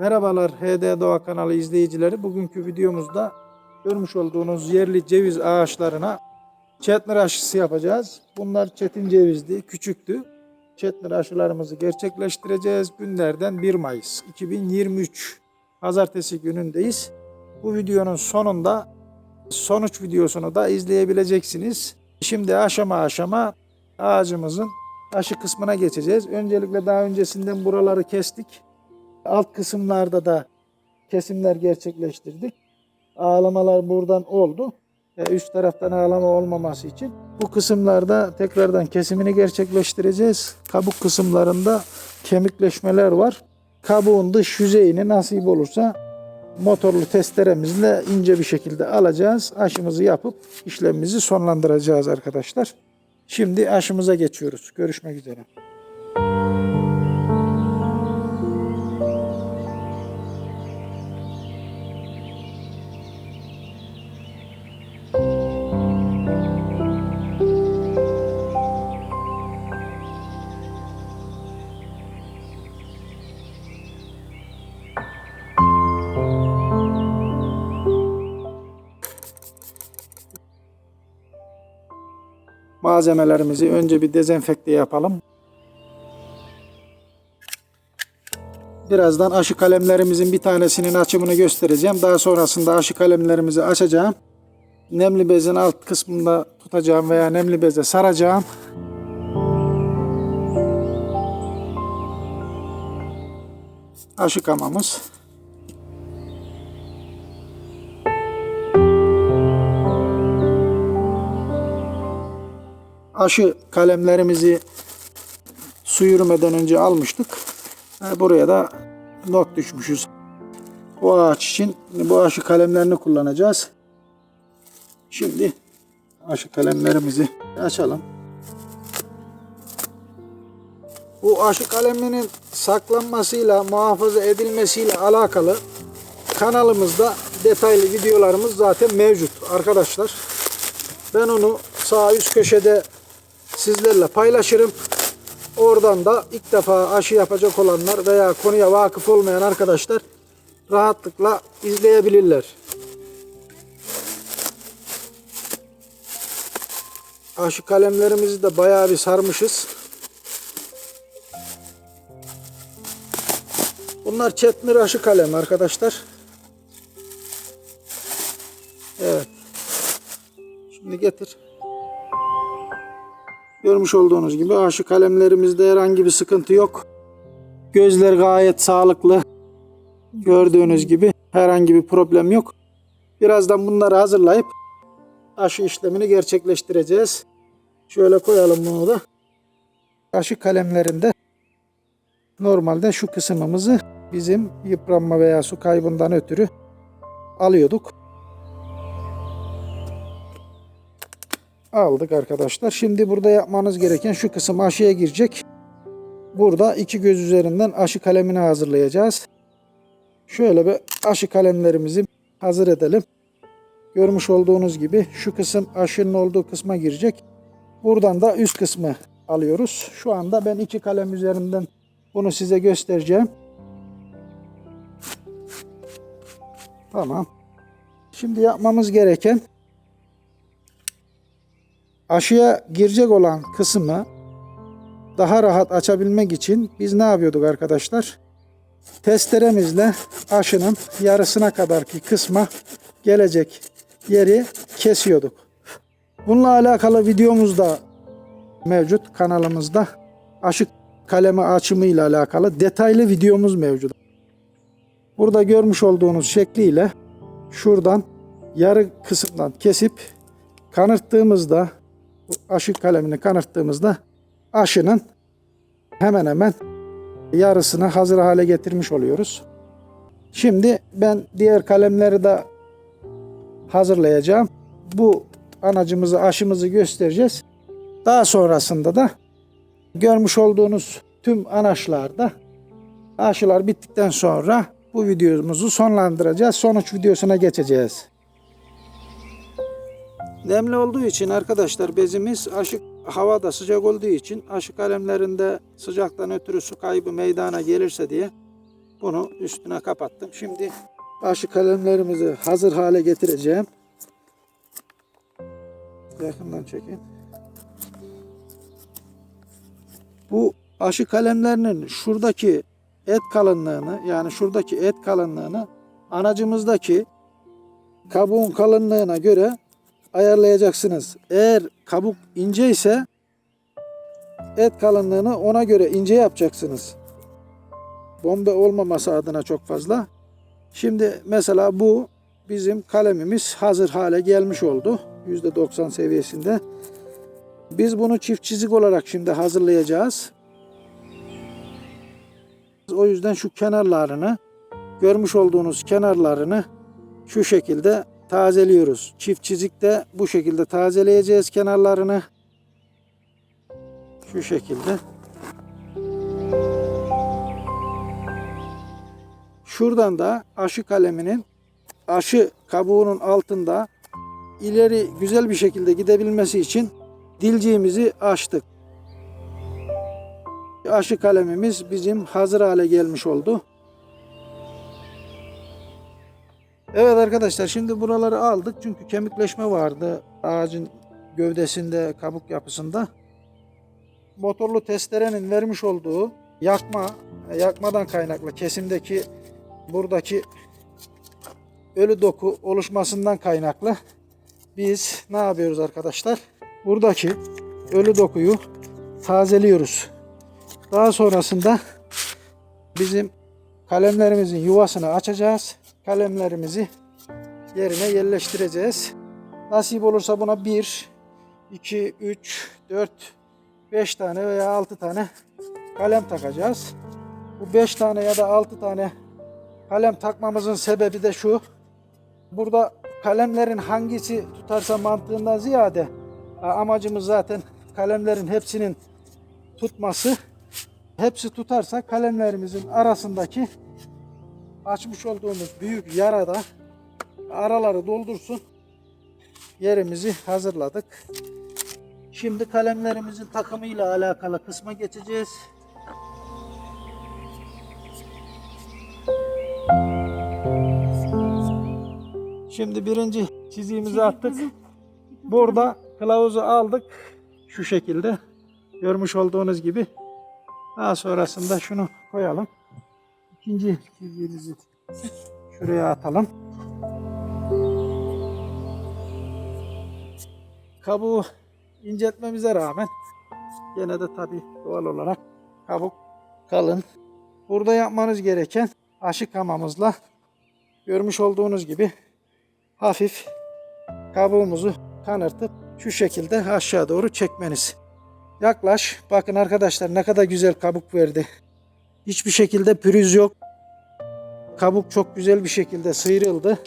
Merhabalar HD Doğa kanalı izleyicileri. Bugünkü videomuzda görmüş olduğunuz yerli ceviz ağaçlarına çetnir aşısı yapacağız. Bunlar çetin cevizdi, küçüktü. Çetnir aşılarımızı gerçekleştireceğiz. Günlerden 1 Mayıs 2023 Pazartesi günündeyiz. Bu videonun sonunda sonuç videosunu da izleyebileceksiniz. Şimdi aşama aşama ağacımızın aşı kısmına geçeceğiz. Öncelikle daha öncesinden buraları kestik. Alt kısımlarda da kesimler gerçekleştirdik. Ağlamalar buradan oldu. E, Üst taraftan ağlama olmaması için bu kısımlarda tekrardan kesimini gerçekleştireceğiz. Kabuk kısımlarında kemikleşmeler var. Kabuğun dış yüzeyini nasip olursa motorlu testeremizle ince bir şekilde alacağız. Aşımızı yapıp işlemimizi sonlandıracağız arkadaşlar. Şimdi aşımıza geçiyoruz. Görüşmek üzere. Malzemelerimizi önce bir dezenfekte yapalım. Birazdan aşı kalemlerimizin bir tanesinin açımını göstereceğim. Daha sonrasında aşı kalemlerimizi açacağım. Nemli bezin alt kısmında tutacağım veya nemli beze saracağım. Aşı kamamız. Aşı kalemlerimizi su yürümeden önce almıştık. Buraya da not düşmüşüz. Bu ağaç için bu aşı kalemlerini kullanacağız. Şimdi aşı kalemlerimizi açalım. Bu aşı kaleminin saklanmasıyla, muhafaza edilmesiyle alakalı kanalımızda detaylı videolarımız zaten mevcut arkadaşlar. Ben onu sağ üst köşede sizlerle paylaşırım. Oradan da ilk defa aşı yapacak olanlar veya konuya vakıf olmayan arkadaşlar rahatlıkla izleyebilirler. Aşı kalemlerimizi de bayağı bir sarmışız. Bunlar Chetmir aşı kalem arkadaşlar. Evet. Şimdi getir. Görmüş olduğunuz gibi aşı kalemlerimizde herhangi bir sıkıntı yok. Gözler gayet sağlıklı. Gördüğünüz gibi herhangi bir problem yok. Birazdan bunları hazırlayıp aşı işlemini gerçekleştireceğiz. Şöyle koyalım bunu da. Aşı kalemlerinde normalde şu kısmımızı bizim yıpranma veya su kaybından ötürü alıyorduk. Aldık arkadaşlar. Şimdi burada yapmanız gereken şu kısım aşıya girecek. Burada iki göz üzerinden aşı kalemini hazırlayacağız. Şöyle bir aşı kalemlerimizi hazır edelim. Görmüş olduğunuz gibi şu kısım aşının olduğu kısma girecek. Buradan da üst kısmı alıyoruz. Şu anda ben iki kalem üzerinden bunu size göstereceğim. Tamam. Şimdi yapmamız gereken aşıya girecek olan kısmı daha rahat açabilmek için biz ne yapıyorduk arkadaşlar? Testeremizle aşının yarısına kadarki kısma gelecek yeri kesiyorduk. Bununla alakalı videomuz da mevcut kanalımızda. Aşı kalemi açımı ile alakalı detaylı videomuz mevcut. Burada görmüş olduğunuz şekliyle şuradan yarı kısımdan kesip kanırttığımızda aşı kalemini kanırttığımızda aşının hemen hemen yarısını hazır hale getirmiş oluyoruz. Şimdi ben diğer kalemleri de hazırlayacağım. Bu anacımızı, aşımızı göstereceğiz. Daha sonrasında da görmüş olduğunuz tüm anaçlarda aşılar bittikten sonra bu videomuzu sonlandıracağız. Sonuç videosuna geçeceğiz. Nemli olduğu için arkadaşlar bezimiz aşık havada sıcak olduğu için aşık kalemlerinde sıcaktan ötürü su kaybı meydana gelirse diye Bunu üstüne kapattım. Şimdi aşı kalemlerimizi hazır hale getireceğim. Yakından çekin. Bu aşı kalemlerinin şuradaki et kalınlığını yani şuradaki et kalınlığını anacımızdaki kabuğun kalınlığına göre ayarlayacaksınız. Eğer kabuk ince ise et kalınlığını ona göre ince yapacaksınız. Bombe olmaması adına çok fazla. Şimdi mesela bu bizim kalemimiz hazır hale gelmiş oldu. %90 seviyesinde. Biz bunu çift çizik olarak şimdi hazırlayacağız. O yüzden şu kenarlarını görmüş olduğunuz kenarlarını şu şekilde tazeliyoruz. Çift çizikte bu şekilde tazeleyeceğiz kenarlarını. Şu şekilde. Şuradan da aşı kaleminin aşı kabuğunun altında ileri güzel bir şekilde gidebilmesi için dilciğimizi açtık. Aşı kalemimiz bizim hazır hale gelmiş oldu. Evet arkadaşlar şimdi buraları aldık çünkü kemikleşme vardı ağacın gövdesinde, kabuk yapısında. Motorlu testerenin vermiş olduğu yakma, yakmadan kaynaklı kesimdeki buradaki ölü doku oluşmasından kaynaklı biz ne yapıyoruz arkadaşlar? Buradaki ölü dokuyu tazeliyoruz. Daha sonrasında bizim kalemlerimizin yuvasını açacağız. Kalemlerimizi yerine yerleştireceğiz. Nasip olursa buna 1, 2, 3, 4, 5 tane veya 6 tane kalem takacağız. Bu 5 tane ya da 6 tane kalem takmamızın sebebi de şu. Burada kalemlerin hangisi tutarsa mantığından ziyade amacımız zaten kalemlerin hepsinin tutması. Hepsi tutarsa kalemlerimizin arasındaki açmış olduğumuz büyük yarada araları doldursun. Yerimizi hazırladık. Şimdi kalemlerimizin takımıyla alakalı kısma geçeceğiz. Şimdi birinci çiziğimizi attık. Burada kılavuzu aldık. Şu şekilde. Görmüş olduğunuz gibi. Daha sonrasında şunu koyalım. İkinci çizgimizi şuraya atalım. Kabuğu inceltmemize rağmen gene de tabi doğal olarak kabuk kalın. Burada yapmanız gereken aşı kamamızla görmüş olduğunuz gibi hafif kabuğumuzu kanırtıp şu şekilde aşağı doğru çekmeniz. Yaklaş. Bakın arkadaşlar ne kadar güzel kabuk verdi. Hiçbir şekilde pürüz yok. Kabuk çok güzel bir şekilde sıyrıldı.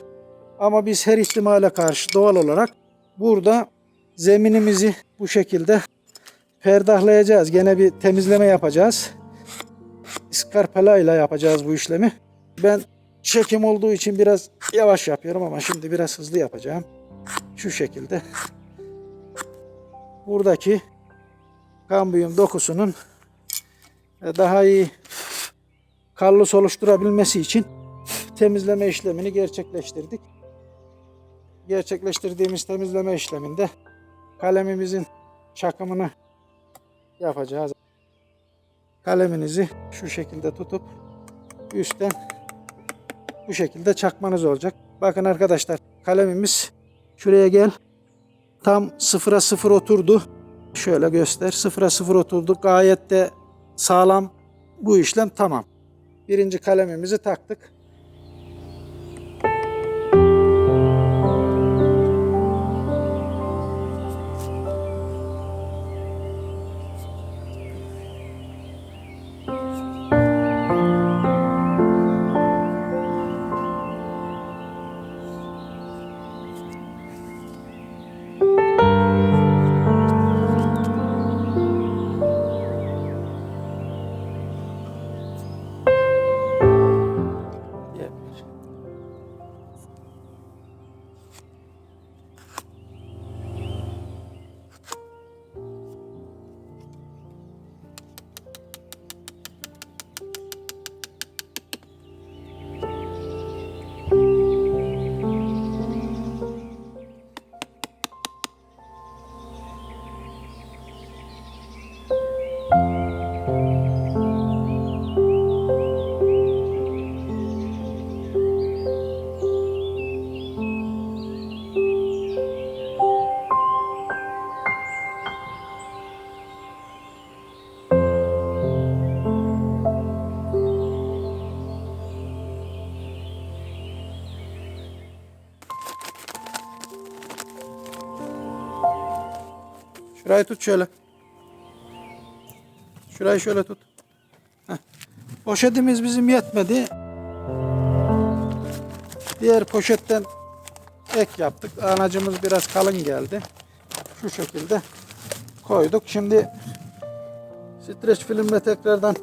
Ama biz her ihtimale karşı doğal olarak burada zeminimizi bu şekilde perdahlayacağız. Gene bir temizleme yapacağız. İskarpela ile yapacağız bu işlemi. Ben çekim olduğu için biraz yavaş yapıyorum ama şimdi biraz hızlı yapacağım. Şu şekilde. Buradaki kambiyum dokusunun daha iyi karlı oluşturabilmesi için temizleme işlemini gerçekleştirdik. Gerçekleştirdiğimiz temizleme işleminde kalemimizin çakımını yapacağız. Kaleminizi şu şekilde tutup üstten bu şekilde çakmanız olacak. Bakın arkadaşlar kalemimiz şuraya gel. Tam sıfıra sıfır oturdu. Şöyle göster. Sıfıra sıfır oturdu. Gayet de sağlam. Bu işlem tamam. Birinci kalemimizi taktık. Şurayı tut şöyle. Şurayı şöyle tut. Heh. Poşetimiz bizim yetmedi. Diğer poşetten ek yaptık. Anacımız biraz kalın geldi. Şu şekilde koyduk. Şimdi streç filmle tekrardan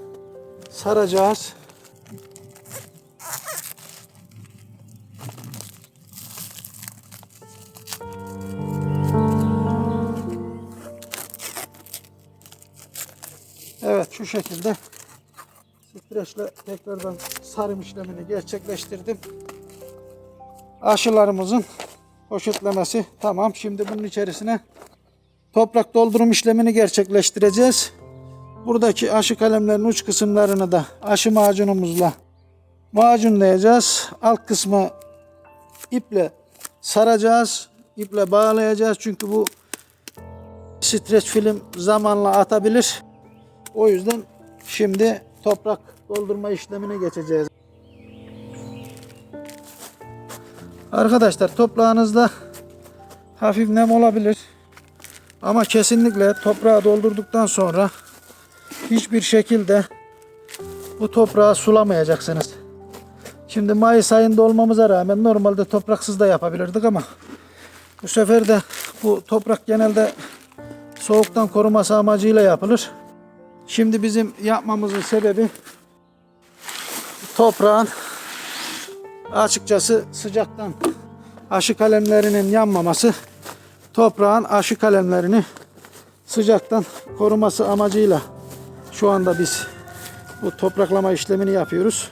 saracağız. Şekilde streçle tekrardan sarım işlemini gerçekleştirdim. Aşılarımızın poşetlemesi tamam. Şimdi bunun içerisine toprak doldurum işlemini gerçekleştireceğiz. Buradaki aşı kalemlerin uç kısımlarını da aşı macunumuzla macunlayacağız. Alt kısmı iple saracağız. iple bağlayacağız. Çünkü bu streç film zamanla atabilir. O yüzden şimdi toprak doldurma işlemine geçeceğiz. Arkadaşlar toprağınızda hafif nem olabilir. Ama kesinlikle toprağı doldurduktan sonra hiçbir şekilde bu toprağı sulamayacaksınız. Şimdi Mayıs ayında olmamıza rağmen normalde topraksız da yapabilirdik ama bu sefer de bu toprak genelde soğuktan koruması amacıyla yapılır. Şimdi bizim yapmamızın sebebi toprağın açıkçası sıcaktan aşı kalemlerinin yanmaması toprağın aşı kalemlerini sıcaktan koruması amacıyla şu anda biz bu topraklama işlemini yapıyoruz.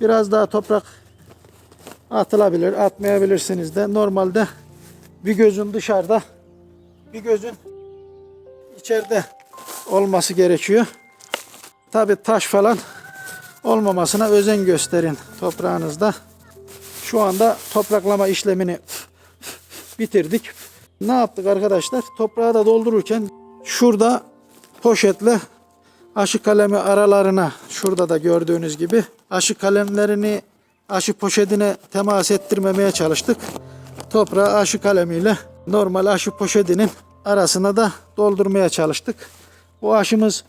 Biraz daha toprak atılabilir, atmayabilirsiniz de. Normalde bir gözün dışarıda, bir gözün içeride olması gerekiyor. Tabi taş falan olmamasına özen gösterin toprağınızda. Şu anda topraklama işlemini bitirdik. Ne yaptık arkadaşlar? Toprağı da doldururken şurada poşetle aşı kalemi aralarına şurada da gördüğünüz gibi aşı kalemlerini aşı poşetine temas ettirmemeye çalıştık. Toprağı aşı kalemiyle normal aşı poşetinin arasına da doldurmaya çalıştık. Bu aşımız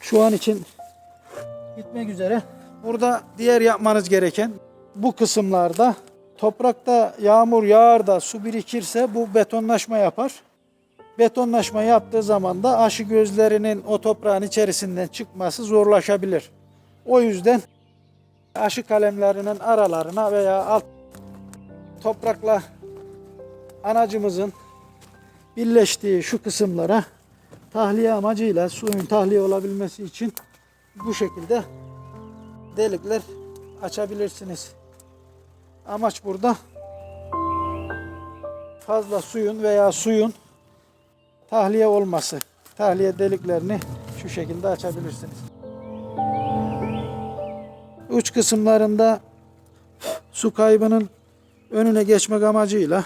şu an için bitmek üzere. Burada diğer yapmanız gereken bu kısımlarda toprakta yağmur yağar da su birikirse bu betonlaşma yapar. Betonlaşma yaptığı zaman da aşı gözlerinin o toprağın içerisinden çıkması zorlaşabilir. O yüzden aşı kalemlerinin aralarına veya alt toprakla anacımızın birleştiği şu kısımlara tahliye amacıyla suyun tahliye olabilmesi için bu şekilde delikler açabilirsiniz. Amaç burada fazla suyun veya suyun tahliye olması. Tahliye deliklerini şu şekilde açabilirsiniz. Uç kısımlarında su kaybının önüne geçmek amacıyla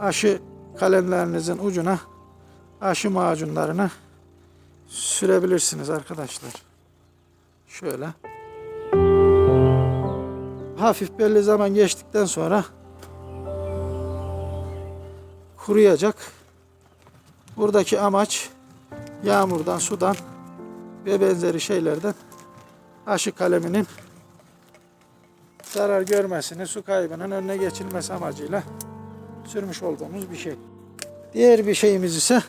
aşı kalemlerinizin ucuna aşı macunlarını sürebilirsiniz arkadaşlar. Şöyle. Hafif belli zaman geçtikten sonra kuruyacak. Buradaki amaç yağmurdan, sudan ve benzeri şeylerden aşı kaleminin zarar görmesini, su kaybının önüne geçilmesi amacıyla sürmüş olduğumuz bir şey. Diğer bir şeyimiz ise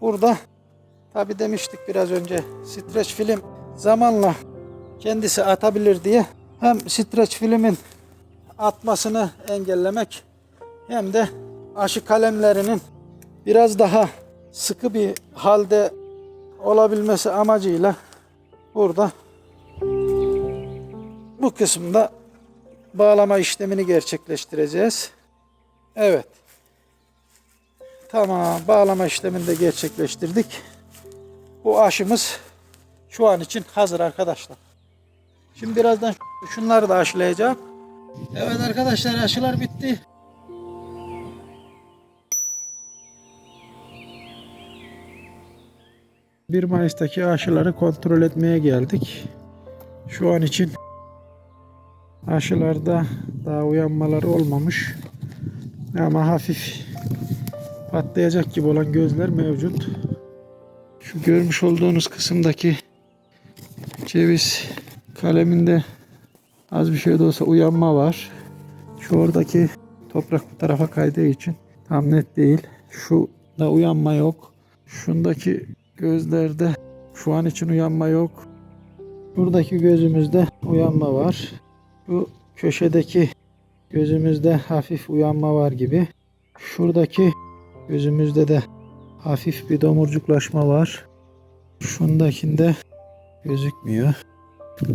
burada tabi demiştik biraz önce streç film zamanla kendisi atabilir diye hem streç filmin atmasını engellemek hem de aşı kalemlerinin biraz daha sıkı bir halde olabilmesi amacıyla burada bu kısımda bağlama işlemini gerçekleştireceğiz. Evet. Tamam. Bağlama işlemini de gerçekleştirdik. Bu aşımız şu an için hazır arkadaşlar. Şimdi birazdan şunları da aşılayacağım. Evet arkadaşlar aşılar bitti. Bir Mayıs'taki aşıları kontrol etmeye geldik. Şu an için aşılarda daha uyanmaları olmamış. Ama hafif patlayacak gibi olan gözler mevcut. Şu görmüş olduğunuz kısımdaki ceviz kaleminde az bir şey de olsa uyanma var. Şu oradaki toprak bu tarafa kaydığı için tam net değil. Şu da uyanma yok. Şundaki gözlerde şu an için uyanma yok. Buradaki gözümüzde uyanma var. Bu köşedeki gözümüzde hafif uyanma var gibi. Şuradaki gözümüzde de hafif bir domurcuklaşma var. Şundakinde gözükmüyor.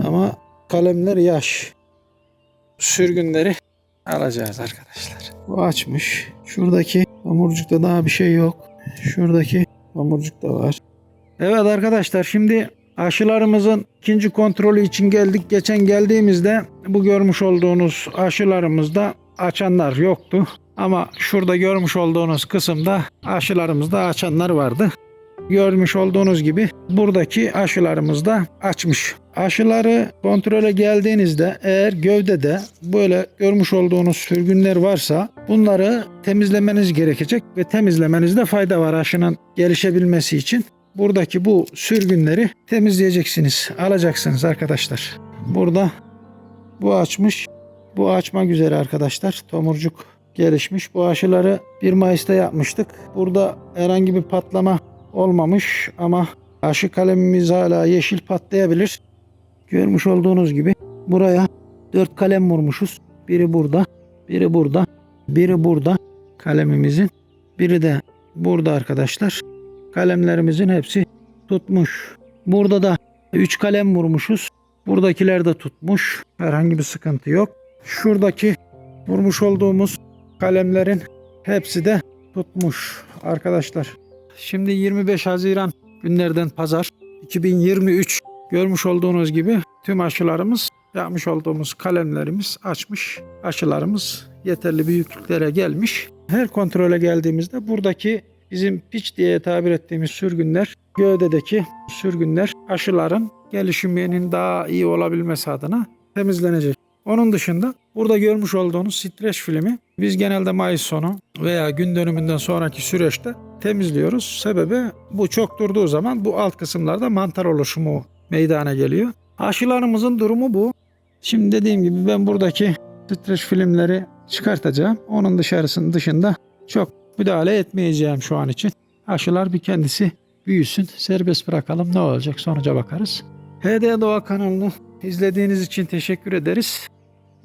Ama kalemler yaş. Sürgünleri alacağız arkadaşlar. Bu açmış. Şuradaki domurcukta daha bir şey yok. Şuradaki domurcuk da var. Evet arkadaşlar şimdi aşılarımızın ikinci kontrolü için geldik. Geçen geldiğimizde bu görmüş olduğunuz aşılarımızda açanlar yoktu. Ama şurada görmüş olduğunuz kısımda aşılarımızda açanlar vardı. Görmüş olduğunuz gibi buradaki aşılarımız da açmış. Aşıları kontrole geldiğinizde eğer gövdede böyle görmüş olduğunuz sürgünler varsa bunları temizlemeniz gerekecek ve temizlemenizde fayda var aşının gelişebilmesi için. Buradaki bu sürgünleri temizleyeceksiniz, alacaksınız arkadaşlar. Burada bu açmış, bu açmak üzere arkadaşlar. Tomurcuk gelişmiş. Bu aşıları 1 Mayıs'ta yapmıştık. Burada herhangi bir patlama olmamış ama aşı kalemimiz hala yeşil patlayabilir. Görmüş olduğunuz gibi buraya 4 kalem vurmuşuz. Biri burada, biri burada, biri burada kalemimizin. Biri de burada arkadaşlar. Kalemlerimizin hepsi tutmuş. Burada da 3 kalem vurmuşuz. Buradakiler de tutmuş. Herhangi bir sıkıntı yok. Şuradaki vurmuş olduğumuz kalemlerin hepsi de tutmuş arkadaşlar. Şimdi 25 Haziran günlerden pazar 2023 görmüş olduğunuz gibi tüm aşılarımız yapmış olduğumuz kalemlerimiz açmış. Aşılarımız yeterli büyüklüklere gelmiş. Her kontrole geldiğimizde buradaki bizim piç diye tabir ettiğimiz sürgünler gövdedeki sürgünler aşıların gelişiminin daha iyi olabilmesi adına temizlenecek. Onun dışında burada görmüş olduğunuz streç filmi biz genelde Mayıs sonu veya gün dönümünden sonraki süreçte temizliyoruz. Sebebi bu çok durduğu zaman bu alt kısımlarda mantar oluşumu meydana geliyor. Aşılarımızın durumu bu. Şimdi dediğim gibi ben buradaki streç filmleri çıkartacağım. Onun dışarısının dışında çok müdahale etmeyeceğim şu an için. Aşılar bir kendisi büyüsün, serbest bırakalım ne olacak sonuca bakarız. HD Doğa kanalını izlediğiniz için teşekkür ederiz.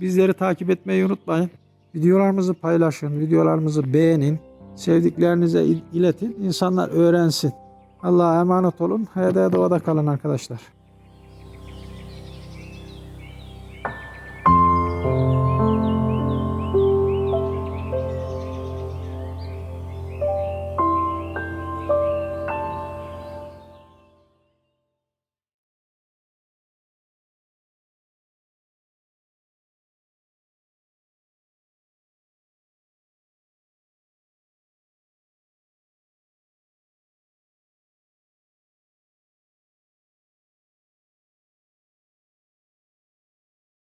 Bizleri takip etmeyi unutmayın. Videolarımızı paylaşın, videolarımızı beğenin. Sevdiklerinize il- iletin. İnsanlar öğrensin. Allah'a emanet olun. HD Doğa'da kalın arkadaşlar.